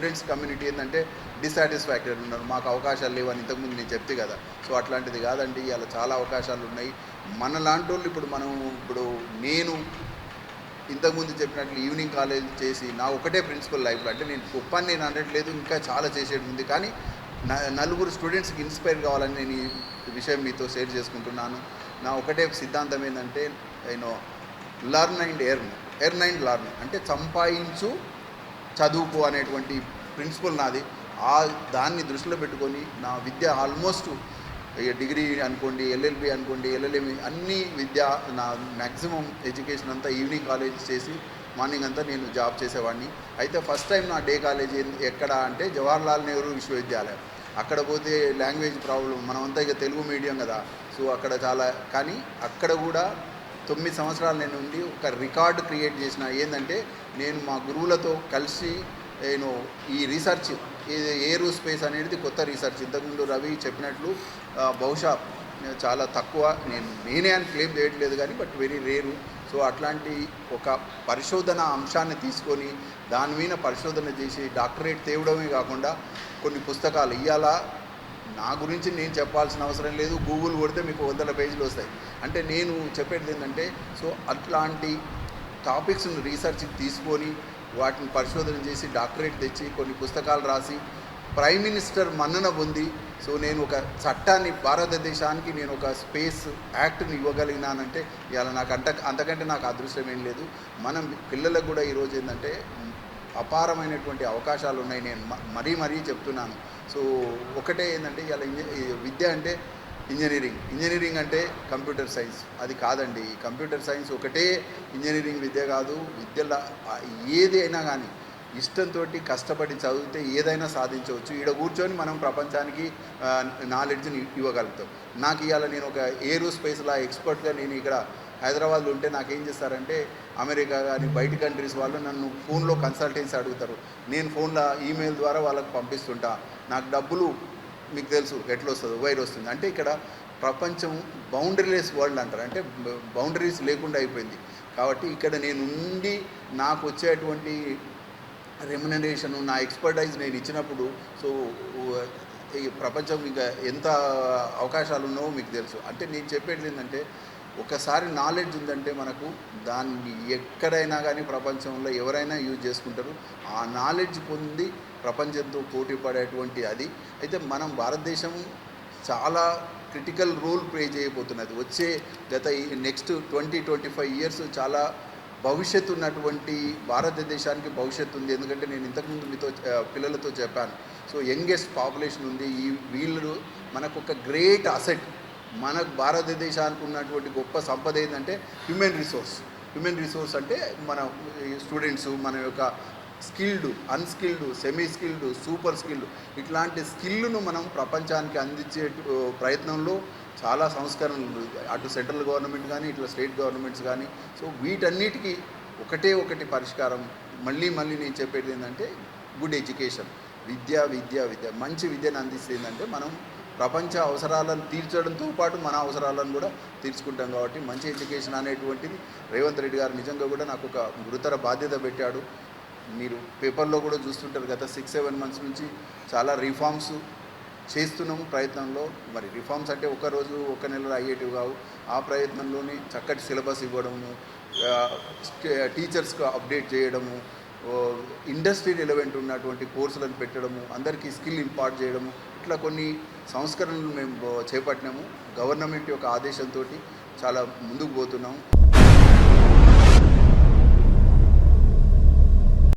Students community ఏంటంటే డిసాటిస్ఫాక్టరీ ఉన్నారు. మాకు అవకాశాలు లేవని ఇంతకుముందు నేను చెప్తే కదా. సో అట్లాంటిది కాదండి ఇలా చాలా అవకాశాలు ఉన్నాయి. మన లాంటి వాళ్ళు ఇప్పుడు మనం ఇప్పుడు నేను ఇంతకుముందు చెప్పినట్లు ఈవినింగ్ కాలేజ్ చేసి నా ఒకటే ప్రిన్సిపల్ లైఫ్లో అంటే నేను గొప్పని నేను అనట్లేదు ఇంకా చాలా చేసేది ఉంది. కానీ న- నలుగురు స్టూడెంట్స్కి ఇన్స్పైర్ కావాలని నేను ఈ విషయం మీతో షేర్ చేసుకుంటున్నాను. నా ఒకటే సిద్ధాంతం ఏంటంటే నేను learn and earn earn and learn అంటే సంపాదించు చదువుకో అనేటువంటి ప్రిన్సిపల్ నాది. ఆ దాన్ని దృష్టిలో పెట్టుకొని నా విద్య ఆల్మోస్ట్ ఇక డిగ్రీ అనుకోండి ఎల్ఎల్బి అనుకోండి ఎల్ఎల్ఎం అన్ని విద్య నా మ్యాక్సిమం ఎడ్యుకేషన్ అంతా ఈవినింగ్ కాలేజ్ చేసి మార్నింగ్ అంతా నేను జాబ్ చేసేవాడిని. అయితే ఫస్ట్ టైం నా డే కాలేజ్ ఎక్కడ అంటే జవహర్లాల్ నెహ్రూ విశ్వవిద్యాలయం. అక్కడ పోతే లాంగ్వేజ్ ప్రాబ్లం మనమంతా ఇక తెలుగు మీడియం కదా. సో అక్కడ చాలా కానీ అక్కడ కూడా తొమ్మిది సంవత్సరాలు నేను ఉండి ఒక రికార్డు క్రియేట్ చేసిన ఏంటంటే నేను మా గురువులతో కలిసి నేను ఈ రీసెర్చ్ ఇది ఏరో స్పేస్ అనేది కొత్త రీసెర్చ్ ఇంతకుముందు రవి చెప్పినట్లు బహుశా చాలా తక్కువ. నేను నేనే అని క్లెయిమ్ చేయట్లేదు కానీ బట్ వెరీ రేరు సో అట్లాంటి ఒక పరిశోధన అంశాన్ని తీసుకొని దాని మీద పరిశోధన చేసి డాక్టరేట్ తేవడమే కాకుండా కొన్ని పుస్తకాలు ఇవాళ నా గురించి నేను చెప్పాల్సిన అవసరం లేదు. గూగుల్ కొడితే మీకు వందల పేజీలు వస్తాయి. అంటే నేను చెప్పేది ఏంటంటే సో అట్లాంటి టాపిక్స్ని రీసెర్చ్ తీసుకొని వాటిని పరిశోధన చేసి డాక్టరేట్ తెచ్చి కొన్ని పుస్తకాలు రాసి ప్రైమ్ మినిస్టర్ మన్నన పొంది. సో నేను ఒక చట్టాన్ని భారతదేశానికి నేను ఒక స్పేస్ యాక్ట్ని ఇవ్వగలిగినానంటే ఇలా నాకు అంత అంతకంటే నాకు అదృష్టం ఏం లేదు. మనం పిల్లలకు కూడా ఈరోజు ఏంటంటే అపారమైనటువంటి అవకాశాలు ఉన్నాయి. నేను మరీ మరీ చెప్తున్నాను. సో ఒకటే ఏంటంటే ఇలా విద్య అంటే ఇంజనీరింగ్. ఇంజనీరింగ్ అంటే కంప్యూటర్ సైన్స్. అది కాదండి. కంప్యూటర్ సైన్స్ ఒకటే ఇంజనీరింగ్ విద్య కాదు. విద్యలో ఏది అయినా కానీ ఇష్టంతో కష్టపడి చదివితే ఏదైనా సాధించవచ్చు. ఈడ కూర్చొని మనం ప్రపంచానికి నాలెడ్జ్ని ఇవ్వగలుగుతాం. నాకు ఇవాళ నేను ఒక ఏరో స్పేస్లో ఎక్స్పర్ట్గా నేను ఇక్కడ హైదరాబాద్లో ఉంటే నాకేం చేస్తారంటే అమెరికా కానీ బయట కంట్రీస్ వాళ్ళు నన్ను ఫోన్లో కన్సల్టెన్సీ అడుగుతారు. నేను ఫోన్లో ఈమెయిల్ ద్వారా వాళ్ళకు పంపిస్తుంటా. నాకు డబ్బులు మీకు తెలుసు ఎట్లా వస్తుంది వైర్ వస్తుంది అంటే ఇక్కడ ప్రపంచం బౌండరీలెస్ వరల్డ్ అంటారు. అంటే బౌండరీస్ లేకుండా అయిపోయింది. కాబట్టి ఇక్కడ నేను ఉండి నాకు వచ్చేటువంటి రెమ్యునరేషన్ నా ఎక్స్పర్టైజ్ నేను ఇచ్చినప్పుడు సో ఈ ప్రపంచం ఇంకా ఎంత అవకాశాలు ఉన్నావో మీకు తెలుసు. అంటే నేను చెప్పేది ఏంటంటే ఒకసారి నాలెడ్జ్ ఉందంటే మనకు దాన్ని ఎక్కడైనా కానీ ప్రపంచంలో ఎవరైనా యూజ్ చేసుకుంటారు. ఆ నాలెడ్జ్ పొంది ప్రపంచంతో పోటీ పడేటువంటి అది. అయితే మనం భారతదేశం చాలా క్రిటికల్ రోల్ ప్లే చేయబోతున్నది. వచ్చే గత next twenty twenty five years చాలా భవిష్యత్తు ఉన్నటువంటి భారతదేశానికి భవిష్యత్తు ఉంది. ఎందుకంటే నేను ఇంతకుముందు మీతో పిల్లలతో చెప్పాను. సో యంగెస్ట్ పాపులేషన్ ఉంది. ఈ వీళ్ళు మనకు ఒక గ్రేట్ అసెట్ మనకు భారతదేశానికి ఉన్నటువంటి గొప్ప సంపద ఏంటంటే హ్యూమన్ రిసోర్స్ హ్యూమన్ రిసోర్స్ అంటే మన స్టూడెంట్స్ మన యొక్క skilled unskilled semi skilled super skilled ఇట్లాంటి స్కిల్ను మనం ప్రపంచానికి అందించే ప్రయత్నంలో చాలా సంస్కరణలు అటు సెంట్రల్ గవర్నమెంట్ కానీ ఇట్లా స్టేట్ గవర్నమెంట్స్ కానీ సో వీటన్నిటికీ ఒకటే ఒకటి పరిష్కారం. మళ్ళీ మళ్ళీ నేను చెప్పేది ఏంటంటే గుడ్ ఎడ్యుకేషన్ విద్య విద్య విద్య. మంచి విద్యను అందిస్తే ఏంటంటే మనం ప్రపంచ అవసరాలను తీర్చడంతో పాటు మన అవసరాలను కూడా తీర్చుకుంటాం కాబట్టి మంచి ఎడ్యుకేషన్ అనేటువంటిది రేవంత్ రెడ్డి గారు నిజంగా కూడా నాకు ఒక గురుతర బాధ్యత పెట్టాడు. మీరు పేపర్లో కూడా చూస్తుంటారు గత సిక్స్ సెవెన్ మంత్స్ నుంచి చాలా రిఫార్మ్స్ చేస్తున్నాము ప్రయత్నంలో. మరి రిఫార్మ్స్ అంటే ఒక రోజు ఒక నెలలో అయ్యేటివి కావు. ఆ ప్రయత్నంలోనే చక్కటి సిలబస్ ఇవ్వడము టీచర్స్కి అప్డేట్ చేయడము ఇండస్ట్రీ రిలవెంట్ ఉన్నటువంటి కోర్సులను పెట్టడము అందరికీ స్కిల్ ఇంపార్ట్ చేయడము ఇట్లా కొన్ని సంస్కరణలు మేము చేపట్టినాము. గవర్నమెంట్ యొక్క ఆదేశంతో చాలా ముందుకు పోతున్నాము.